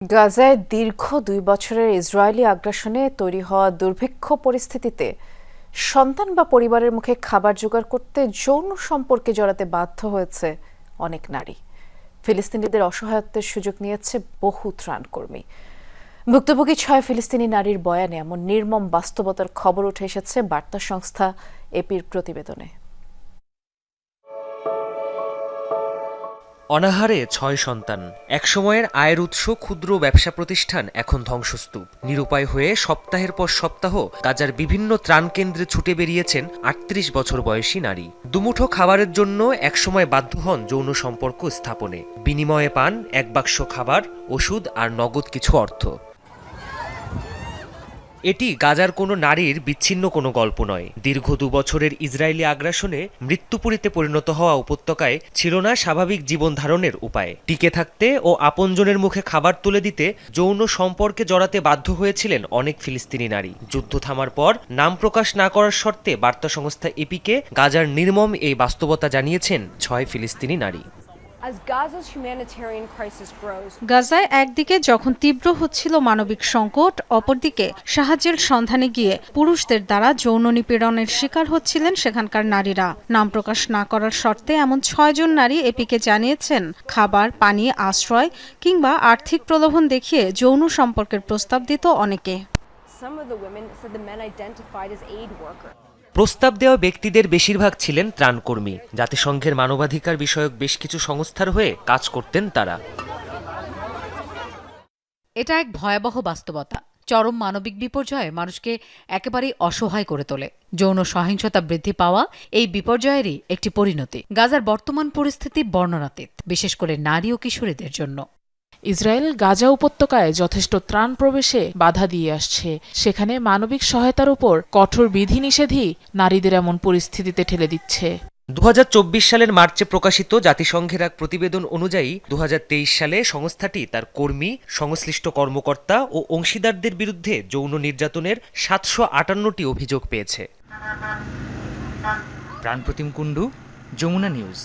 গাজায় দীর্ঘ দুই বছরের ইসরায়েলি আগ্রাসনে তৈরি হওয়া দুর্ভিক্ষ পরিস্থিতিতে সন্তান বা পরিবারের মুখে খাবার জোগাড় করতে যৌন সম্পর্কে জড়াতে বাধ্য হয়েছে অনেক নারী। ফিলিস্তিনিদের অসহায়ত্বের সুযোগ নিয়েছে বহু ত্রাণকর্মী। ভুক্তভোগী ছয় ফিলিস্তিনি নারীর বয়ানে এমন নির্মম বাস্তবতার খবর উঠে এসেছে বার্তা সংস্থা এপির প্রতিবেদনে। অনাহারে ছয় সন্তান। একসময়ের আয়ের উৎস ক্ষুদ্র ব্যবসা প্রতিষ্ঠান এখন ধ্বংসস্তূপ। নিরুপায় হয়ে সপ্তাহের পর সপ্তাহ গাজার বিভিন্ন ত্রাণ কেন্দ্রে ছুটে বেরিয়েছেন আটত্রিশ বছর বয়সী নারী। দুমুঠো খাবারের জন্য একসময় বাধ্য হন যৌন সম্পর্ক স্থাপনে। বিনিময়ে পান এক বাক্স খাবার, ওষুধ আর নগদ কিছু অর্থ। এটি গাজার কোনো নারীর বিচ্ছিন্ন কোনো গল্প নয়। দীর্ঘ দু বছরের ইসরায়েলি আগ্রাসনে মৃত্যুপুরীতে পরিণত হওয়া উপত্যকায় ছিল না স্বাভাবিক জীবন ধারণের উপায়। টিকে থাকতে ও আপনজনের মুখে খাবার তুলে দিতে যৌন সম্পর্কে জড়াতে বাধ্য হয়েছিলেন অনেক ফিলিস্তিনি নারী। যুদ্ধ থামার পর নাম প্রকাশ না করার শর্তে বার্তা সংস্থা এপিকে গাজার নির্মম এই বাস্তবতা জানিয়েছেন ছয় ফিলিস্তিনি নারী। As Gaza's humanitarian crisis grows, গাজায় একদিকে যখন তীব্র হচ্ছিল মানবিক সংকট অপরদিকে সাহায্যের সন্ধানে গিয়ে পুরুষদের দ্বারা যৌন নিপীড়নের শিকার হচ্ছিলেন সেখানকার নারীরা নাম প্রকাশ না করার শর্তে এমন ছয়জন নারী এপিকে জানিয়েছেন খাবার পানি আশ্রয় কিংবা আর্থিক প্রলোভন দেখিয়ে যৌন সম্পর্কের প্রস্তাব দিত অনেকে some of the women said the men identified as aid workers. প্রস্তাব দেওয়া ব্যক্তিদের বেশিরভাগ ছিলেন ত্রাণকর্মী। জাতিসংঘের মানবাধিকার বিষয়ক বেশ কিছু সংস্থার হয়ে কাজ করতেন তারা। এটা এক ভয়াবহ বাস্তবতা। চরম মানবিক বিপর্যয়ে মানুষকে একেবারেই অসহায় করে তোলে। যৌন সহিংসতা বৃদ্ধি পাওয়া এই বিপর্যয়েরই একটি পরিণতি। গাজার বর্তমান পরিস্থিতি বর্ণনাতীত, বিশেষ করে নারী ও কিশোরীদের জন্য। ইসরায়েল গাজা উপত্যকায় যথেষ্ট ত্রাণ প্রবেশে বাধা দিয়ে আসছে। সেখানে মানবিক সহায়তার উপর কঠোর বিধিনিষেধই নারীদের এমন পরিস্থিতিতে ঠেলে দিচ্ছে। দু হাজার চব্বিশ সালের মার্চে প্রকাশিত জাতিসংঘের এক প্রতিবেদন অনুযায়ী দু হাজার তেইশ সালে সংস্থাটি তার কর্মী সংশ্লিষ্ট কর্মকর্তা ও অংশীদারদের বিরুদ্ধে যৌন নির্যাতনের সাতশো আটান্নটি অভিযোগ পেয়েছে। প্রাণপ্রতিম কুণ্ডু যমুনা নিউজ।